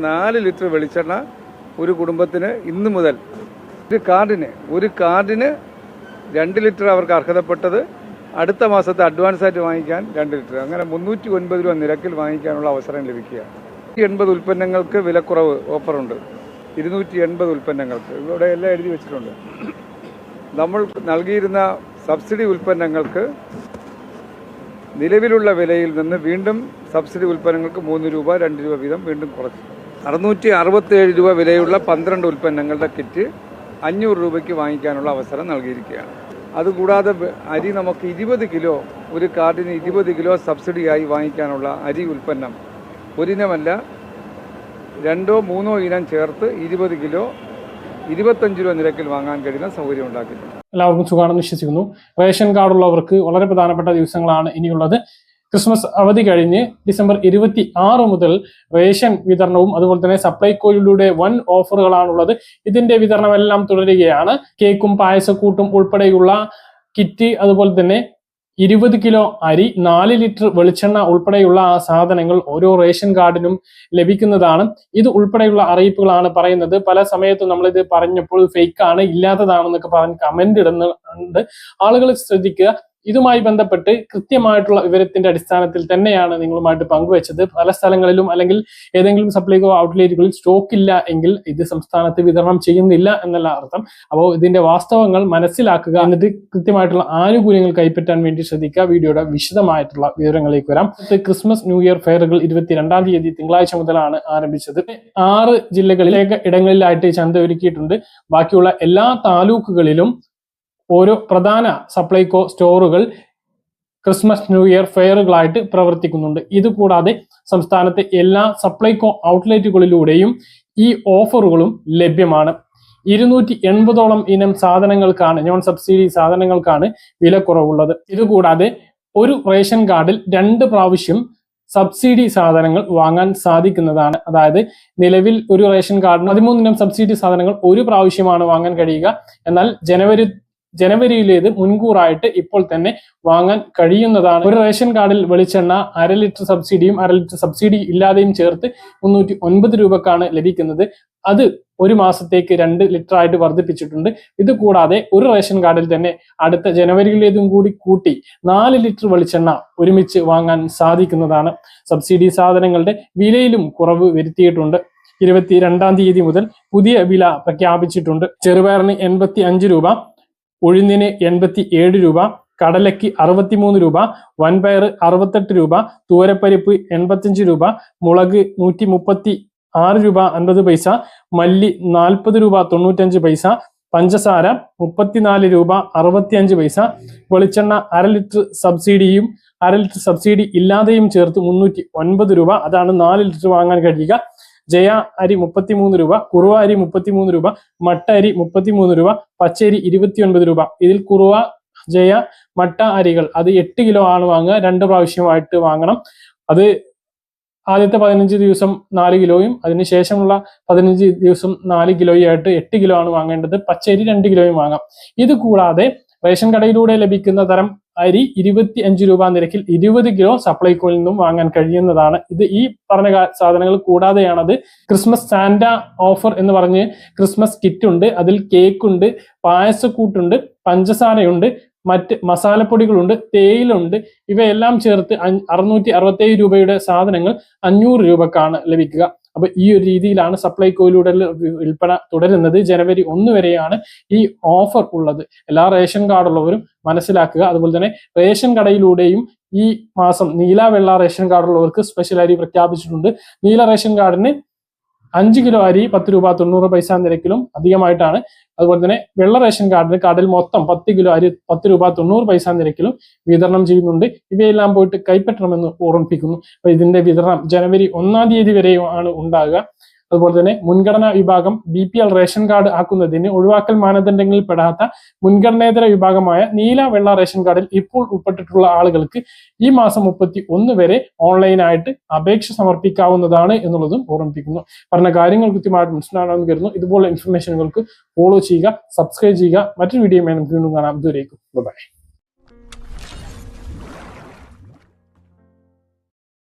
നാല് ലിറ്റർ വെളിച്ചെണ്ണ ഒരു കുടുംബത്തിന് ഇന്ന് മുതൽ ഒരു കാർഡിന് ഒരു കാർഡിന് രണ്ട് ലിറ്റർ അവർക്ക് അർഹതപ്പെട്ടത്. അടുത്ത മാസത്തെ അഡ്വാൻസ് ആയിട്ട് വാങ്ങിക്കാൻ രണ്ട് ലിറ്റർ. അങ്ങനെ മുന്നൂറ്റി ഒൻപത് രൂപ നിരക്കിൽ വാങ്ങിക്കാനുള്ള അവസരം ലഭിക്കുക എൺപത് ഉൽപ്പന്നങ്ങൾക്ക് വിലക്കുറവ് ഓഫറുണ്ട്. ഇരുന്നൂറ്റി എൺപത് ഉൽപ്പന്നങ്ങൾക്ക്. ഇവിടെ എല്ലാം എഴുതി വെച്ചിട്ടുണ്ട്. നമ്മൾ നൽകിയിരുന്ന സബ്സിഡി ഉൽപ്പന്നങ്ങൾക്ക് നിലവിലുള്ള വിലയിൽ നിന്ന് വീണ്ടും സബ്സിഡി ഉൽപ്പന്നങ്ങൾക്ക് മൂന്ന് രൂപ രണ്ട് രൂപ വീതം വീണ്ടും കുറച്ചു. അറുന്നൂറ്റി അറുപത്തേഴ് രൂപ വിലയുള്ള പന്ത്രണ്ട് ഉൽപ്പന്നങ്ങളുടെ കിറ്റ് അഞ്ഞൂറ് രൂപയ്ക്ക് വാങ്ങിക്കാനുള്ള അവസരം നൽകിയിരിക്കുകയാണ്. അതുകൂടാതെ അരി നമുക്ക് ഇരുപത് കിലോ ഒരു കാർഡിന് ഇരുപത് കിലോ സബ്സിഡിയായി വാങ്ങിക്കാനുള്ള അരി ഉൽപ്പന്നം ഒരിനമല്ല രണ്ടോ മൂന്നോ ഇനം ചേർത്ത് ഇരുപത് കിലോ ഇരുപത്തഞ്ച് രൂപ നിരക്കിൽ വാങ്ങാൻ കഴിയുന്ന സൗകര്യം ഉണ്ടാക്കിയിട്ടുണ്ട്. എല്ലാവർക്കും സുഖമാണെന്ന് വിശ്വസിക്കുന്നു. റേഷൻ കാർഡുള്ളവർക്ക് വളരെ പ്രധാനപ്പെട്ട ദിവസങ്ങളാണ് ഇനിയുള്ളത്. ക്രിസ്മസ് അവധി കഴിഞ്ഞ് ഡിസംബർ ഇരുപത്തി ആറ് മുതൽ റേഷൻ വിതരണവും അതുപോലെ തന്നെ സപ്ലൈകോയിലൂടെ വൻ ഓഫറുകളാണുള്ളത്. ഇതിന്റെ വിതരണമെല്ലാം തുടരുകയാണ്. കേക്കും പായസക്കൂട്ടും ഉൾപ്പെടെയുള്ള കിറ്റ് അതുപോലെ തന്നെ ഇരുപത് കിലോ അരി നാല് ലിറ്റർ വെളിച്ചെണ്ണ ഉൾപ്പെടെയുള്ള സാധനങ്ങൾ ഓരോ റേഷൻ കാർഡിനും ലഭിക്കുന്നതാണ്. ഇത് ഉൾപ്പെടെയുള്ള അറിയിപ്പുകളാണ് പറയുന്നത്. പല സമയത്തും നമ്മളിത് പറഞ്ഞപ്പോൾ ഫേക്കാണ് ഇല്ലാത്തതാണെന്നൊക്കെ പറഞ്ഞ് കമന്റ് ഇടുന്നുണ്ട് ആളുകൾ ശ്രദ്ധിക്കുക. ഇതുമായി ബന്ധപ്പെട്ട് കൃത്യമായിട്ടുള്ള വിവരത്തിന്റെ അടിസ്ഥാനത്തിൽ തന്നെയാണ് നിങ്ങളുമായിട്ട് പങ്കുവച്ചത്. പല സ്ഥലങ്ങളിലും അല്ലെങ്കിൽ ഏതെങ്കിലും സപ്ലൈകോ ഔട്ട്ലെറ്റുകളിൽ സ്റ്റോക്ക് ഇല്ല എങ്കിൽ ഇത് സംസ്ഥാനത്ത് വിതരണം ചെയ്യുന്നില്ല എന്നല്ല അർത്ഥം. അപ്പോൾ ഇതിന്റെ വാസ്തവങ്ങൾ മനസ്സിലാക്കുക എന്നിട്ട് കൃത്യമായിട്ടുള്ള ആനുകൂല്യങ്ങൾ കൈപ്പറ്റാൻ വേണ്ടി ശ്രദ്ധിക്കുക. വീഡിയോയുടെ വിശദമായിട്ടുള്ള വിവരങ്ങളിലേക്ക് വരാം. ക്രിസ്മസ് ന്യൂ ഇയർ ഫെയറുകൾ ഇരുപത്തിരണ്ടാം തീയതി തിങ്കളാഴ്ച മുതലാണ് ആരംഭിച്ചത്. ആറ് ജില്ലകളിലേക്ക് ഇടങ്ങളിലായിട്ട് ചന്ത ഒരുക്കിയിട്ടുണ്ട്. ബാക്കിയുള്ള എല്ലാ താലൂക്കുകളിലും ഓരോ പ്രധാന സപ്ലൈകോ സ്റ്റോറുകൾ ക്രിസ്മസ് ന്യൂ ഇയർ ഫെയറുകളായിട്ട് പ്രവർത്തിക്കുന്നുണ്ട്. ഇതുകൂടാതെ സംസ്ഥാനത്തെ എല്ലാ സപ്ലൈകോ ഔട്ട്ലെറ്റുകളിലൂടെയും ഈ ഓഫറുകളും ലഭ്യമാണ്. ഇരുന്നൂറ്റി എൺപതോളം ഇനം സാധനങ്ങൾക്കാണ് നോൺ സബ്സിഡി സാധനങ്ങൾക്കാണ് വില കുറവുള്ളത് ഇതുകൂടാതെ ഒരു റേഷൻ കാർഡിൽ രണ്ട് പ്രാവശ്യം സബ്സിഡി സാധനങ്ങൾ വാങ്ങാൻ സാധിക്കുന്നതാണ്. അതായത് നിലവിൽ ഒരു റേഷൻ കാർഡിന് പതിമൂന്നിനം സബ്സിഡി സാധനങ്ങൾ ഒരു പ്രാവശ്യമാണ് വാങ്ങാൻ കഴിയുക. എന്നാൽ ജനുവരി ജനുവരിയിലേത് മുൻകൂറായിട്ട് ഇപ്പോൾ തന്നെ വാങ്ങാൻ കഴിയുന്നതാണ്. ഒരു റേഷൻ കാർഡിൽ വെളിച്ചെണ്ണ അര ലിറ്റർ സബ്സിഡിയും അര ലിറ്റർ സബ്സിഡി ഇല്ലാതെയും ചേർത്ത് മുന്നൂറ്റി ഒൻപത് രൂപക്കാണ് ലഭിക്കുന്നത്. അത് ഒരു മാസത്തേക്ക് രണ്ട് ലിറ്റർ ആയിട്ട് വർദ്ധിപ്പിച്ചിട്ടുണ്ട്. ഇത് കൂടാതെ ഒരു റേഷൻ കാർഡിൽ തന്നെ അടുത്ത ജനുവരിയിലേതും കൂടി കൂട്ടി നാല് ലിറ്റർ വെളിച്ചെണ്ണ ഒരുമിച്ച് വാങ്ങാൻ സാധിക്കുന്നതാണ്. സബ്സിഡി സാധനങ്ങളുടെ വിലയിലും കുറവ് വരുത്തിയിട്ടുണ്ട്. ഇരുപത്തി രണ്ടാം തീയതി മുതൽ പുതിയ വില പ്രഖ്യാപിച്ചിട്ടുണ്ട്. ചെറുപയറിന് എൺപത്തി അഞ്ച് രൂപ ഉഴുന്നിന് എൺപത്തി ഏഴ് രൂപ കടലയ്ക്ക് അറുപത്തിമൂന്ന് രൂപ വൻപയർ അറുപത്തെട്ട് രൂപ തൂരപ്പരിപ്പ് എൺപത്തിയഞ്ച് രൂപ മുളക് നൂറ്റി മുപ്പത്തി ആറ് രൂപ അൻപത് പൈസ മല്ലി നാൽപ്പത് രൂപ തൊണ്ണൂറ്റഞ്ച് പൈസ പഞ്ചസാര മുപ്പത്തിനാല് രൂപ അറുപത്തിയഞ്ച് പൈസ വെളിച്ചെണ്ണ അര ലിറ്റർ സബ്സിഡിയും അര ലിറ്റർ സബ്സിഡി ഇല്ലാതെയും ചേർത്ത് മുന്നൂറ്റി ഒൻപത് രൂപ അതാണ് നാല് ലിറ്റർ വാങ്ങാൻ കഴിയുക. ജയ അരി മുപ്പത്തിമൂന്ന് രൂപ കുറുവ അരി മുപ്പത്തിമൂന്ന് രൂപ മട്ട അരി മുപ്പത്തിമൂന്ന് രൂപ പച്ചരി ഇരുപത്തിയൊൻപത് രൂപ. ഇതിൽ കുറുവ ജയ മട്ട അരികൾ. അത് എട്ട് കിലോ ആണ് വാങ്ങുക. രണ്ട് പ്രാവശ്യമായിട്ട് വാങ്ങണം. അത് ആദ്യത്തെ പതിനഞ്ച് ദിവസം നാല് കിലോയും അതിനുശേഷമുള്ള പതിനഞ്ച് ദിവസം നാല് ആയിട്ട് എട്ട് കിലോ ആണ് വാങ്ങേണ്ടത്. പച്ചരി രണ്ട് കിലോയും വാങ്ങാം. ഇത് കൂടാതെ റേഷൻ കടയിലൂടെ ലഭിക്കുന്ന തരം അരി ഇരുപത്തി അഞ്ച് രൂപ നിരക്കിൽ ഇരുപത് കിലോ സപ്ലൈകോയിൽ നിന്നും വാങ്ങാൻ കഴിയുന്നതാണ്. ഇത് ഈ പറഞ്ഞ സാധനങ്ങൾ കൂടാതെയാണത്. ക്രിസ്മസ് സാന്റ ഓഫർ എന്ന് പറഞ്ഞ് ക്രിസ്മസ് കിറ്റ് ഉണ്ട് അതിൽ കേക്ക് ഉണ്ട് പായസക്കൂട്ടുണ്ട് പഞ്ചസാരയുണ്ട് മറ്റ് മസാലപ്പൊടികളുണ്ട് തേയിലുണ്ട് ഇവയെല്ലാം ചേർത്ത് അറുന്നൂറ്റി അറുപത്തേഴ് രൂപയുടെ സാധനങ്ങൾ അഞ്ഞൂറ് രൂപക്കാണ് ലഭിക്കുക. അപ്പൊ ഈ ഒരു രീതിയിലാണ് സപ്ലൈകോയിലൂടെ വിൽപ്പന തുടരുന്നത്. ജനുവരി ഒന്ന് വരെയാണ് ഈ ഓഫർ ഉള്ളത്. എല്ലാ റേഷൻ കാർഡുള്ളവരും മനസ്സിലാക്കുക. അതുപോലെ തന്നെ റേഷൻ കടയിലൂടെയും ഈ മാസം നീല വെള്ള റേഷൻ കാർഡുള്ളവർക്ക് സ്പെഷ്യൽ അരി പ്രഖ്യാപിച്ചിട്ടുണ്ട്. നീല റേഷൻ കാർഡിന് അഞ്ച് കിലോ അരി പത്ത് രൂപ തൊണ്ണൂറ് പൈസ നിരക്കിലും അധികമായിട്ടാണ്. അതുപോലെ തന്നെ വെള്ള റേഷൻ കാർഡിന് കാർഡിൽ മൊത്തം പത്ത് കിലോ അരി പത്ത് രൂപ തൊണ്ണൂറ് പൈസ നിരക്കിലും വിതരണം ചെയ്യുന്നുണ്ട്. ഇവയെല്ലാം പോയിട്ട് കൈപ്പറ്റണമെന്ന് ഓർമ്മിപ്പിക്കുന്നു. അപ്പൊ ഇതിന്റെ വിതരണം ജനുവരി ഒന്നാം തീയതി വരെയും ആണ് ഉണ്ടാകുക. അതുപോലെ തന്നെ മുൻഗണനാ വിഭാഗം B P L ration card ആക്കുന്നതിന് ഒഴിവാക്കൽ മാനദണ്ഡങ്ങളിൽ പെടാത്ത മുൻഗണനേതര വിഭാഗമായ നീല വെള്ള റേഷൻ കാർഡിൽ ഇപ്പോൾ ഉൾപ്പെട്ടിട്ടുള്ള ആളുകൾക്ക് ഈ മാസം മുപ്പത്തി ഒന്ന് വരെ ഓൺലൈനായിട്ട് അപേക്ഷ സമർപ്പിക്കാവുന്നതാണ് എന്നുള്ളതും ഓർമ്മിപ്പിക്കുന്നു. പറഞ്ഞ കാര്യങ്ങൾ കൃത്യമായിട്ട് മനസ്സിലാണെന്ന് കരുതുന്നു. ഇതുപോലുള്ള ഇൻഫർമേഷനുകൾക്ക് ഫോളോ ചെയ്യുക സബ്സ്ക്രൈബ് ചെയ്യുക. മറ്റൊരു വീഡിയോ നമുക്ക് വീണ്ടും കാണാം. ഇതുവരേക്കും ബൈ